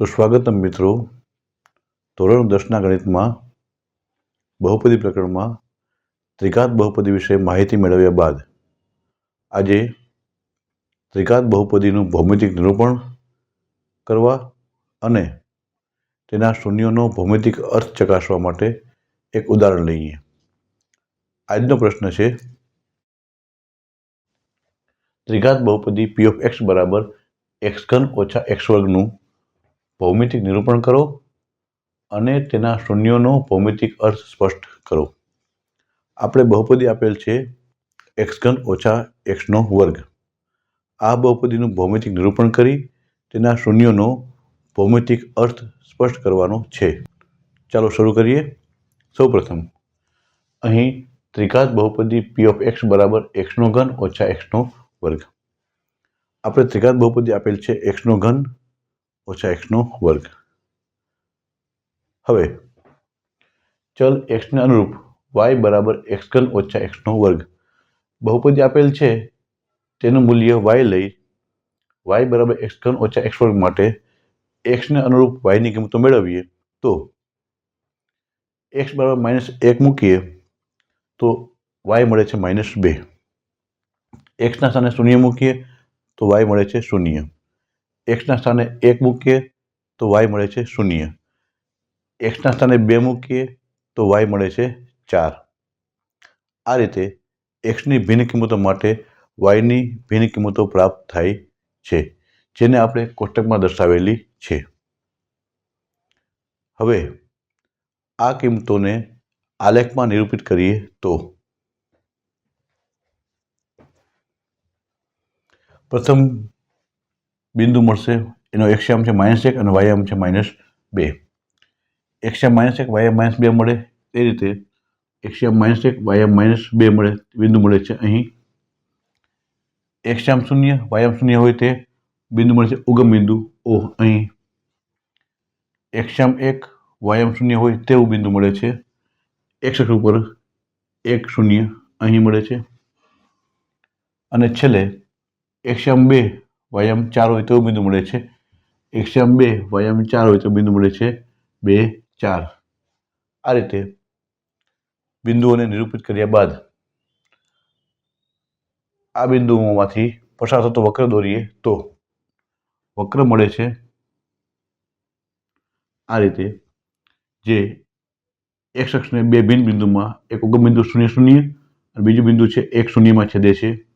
સુસ્વાગતમ મિત્રો. ધોરણ દસના ગણિતમાં, બહુપદી પ્રકરણમાં, ત્રિઘાત બહુપદી વિશે માહિતી મેળવ્યા બાદ, આજે ત્રિઘાત બહુપદીનું ભૌમિતિક નિરૂપણ કરવા અને તેના શૂન્યોનો ભૌમિતિક અર્થ ચકાસવા માટે એક ઉદાહરણ લઈએ. આજનો પ્રશ્ન છે, ત્રિઘાત બહુપદી પી ઓફ એક્સ બરાબર એક્સ ઘન ઓછા એક્સ વર્ગનું ભૌમિતિક નિરૂપણ કરો અને તેના શૂન્યોનો ભૌમિતિક અર્થ સ્પષ્ટ કરો. આપણે બહુપદી આપેલ છે એક્સ ઘન ઓછા એક્સનો વર્ગ. આ બહુપદીનું ભૌમિતિક નિરૂપણ કરી તેના શૂન્યોનો ભૌમિતિક અર્થ સ્પષ્ટ કરવાનો છે. ચાલો શરૂ કરીએ. સૌપ્રથમ, અહીં ત્રિઘાત બહુપદી પી ઓફ એક્સ બરાબર એક્સનો ઘન ઓછા એક્સનો વર્ગ. આપણે ત્રિઘાત બહુપદી આપેલ છે એક્સનો ઘન ઓછા એક્સનો વર્ગ. હવે, ચલ એક્સને અનુરૂપ વાય બરાબર એક્સ ઘન ઓછા એક્સનો વર્ગ. બહુપદી આપેલ છે, તેનું મૂલ્ય વાય લઈ વાય બરાબર એક્સ ઘન ઓછા એક્સ વર્ગ માટે એક્સને અનુરૂપ વાયની કિંમતો મેળવીએ, તો એક્સ બરાબર માઇનસ એક મૂકીએ, તો વાય મળે છે માઇનસ બે. એક્સના સ્થાને શૂન્ય મૂકીએ, તો વાય મળે છે શૂન્ય. એક્સના સ્થાને એક મૂકીએ તો વાય મળે છે શૂન્ય. એક્સના સ્થાને બે મૂકીએ તો વાય મળે છે ચાર. આ રીતે એક્સની ભિન્ન કિંમતો માટે વાયની ભિન્ન કિંમતો પ્રાપ્ત થાય છે, જેને આપણે કોષ્ટકમાં દર્શાવેલી છે. હવે આ કિંમતોને આલેખમાં નિરૂપિત કરીએ તો પ્રથમ બિંદુ મળશે એનો એક્સ્યામ છે માઇનસ એક અને વાયામ છે માઇનસ બે એક્સ્યામ માઇનસ એક વાયામ માઇનસ બે મળે એ રીતે એક્સ્યામ માઇનસ એક વાયામ માઇનસ બે મળે બિંદુ મળે છે અહીં એક્સ્યામ શૂન્ય વાયામ શૂન્ય હોય તે બિંદુ મળે છે ઉગમ બિંદુ ઓ અહીં એક્સ્યામ એક વાયામ શૂન્ય હોય તેવું બિંદુ મળે છે એક્સ ઉપર એક શૂન્ય અહીં મળે છે અને છેલ્લે એક્સ્યામ બે વાયામ ચાર હોય તેવું બિંદુ મળે છે. એક્સ્યામ બે, વયમ ચાર હોય તો બિંદુ મળે છે. બે, ચાર. આ રીતે બિંદુઓને નિરૂપિત કર્યા બાદ આ બિંદુઓમાંથી પસાર થતો વક્ર દોરીએ તો વક્ર મળે છે. આ રીતે જે એક શખ્સને બે ભિન્ન બિંદુમાં, એક ઉગમ બિંદુ શૂન્ય શૂન્ય અને બીજું બિંદુ છે એક શૂન્યમાં છેદે છે.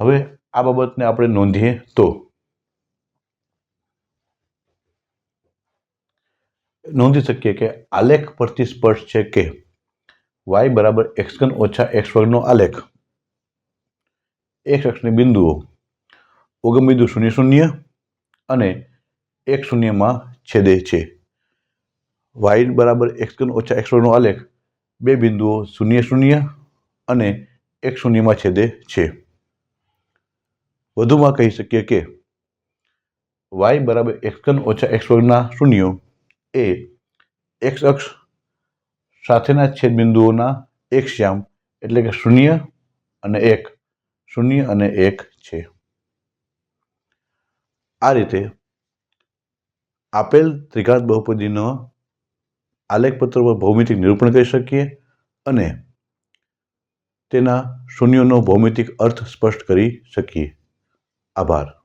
હવે આ બાબતને આપણે નોંધીએ તો. નોંધી શકીએ કે આલેખ પરથી સ્પષ્ટ છે કે વાય બરાબર એક્સ ઘન ઓછા એક્સ વર્ગનો આલેખ. એક્સ અક્ષની બિંદુઓ ઓગમ બિંદુ શૂન્ય શૂન્ય અને એક શૂન્યમાં છેદે છે. વાય બરાબર એક્સ ઘન ઓછા એક્સ વર્ગનો આલેખ બે બિંદુઓ શૂન્ય શૂન્ય અને એક શૂન્યમાં છેદે છે. વધુમાં કહી શકીએ કે વાય બરાબર એક્સન ઓછા એક્સ વર્ગના શૂન્યો એ એક્સ અક્ષ સાથેના છેદબિંદુઓના એક શ્યામ એટલે કે શૂન્ય અને એક. શૂન્ય અને એક છે. આ રીતે આપેલ ત્રિઘાત બહુપદીનો આલેખપત્ર પર ભૌમિતિક નિરૂપણ કરી શકીએ અને તેના શૂન્યોનો ભૌમિતિક અર્થ સ્પષ્ટ કરી શકીએ. આભાર.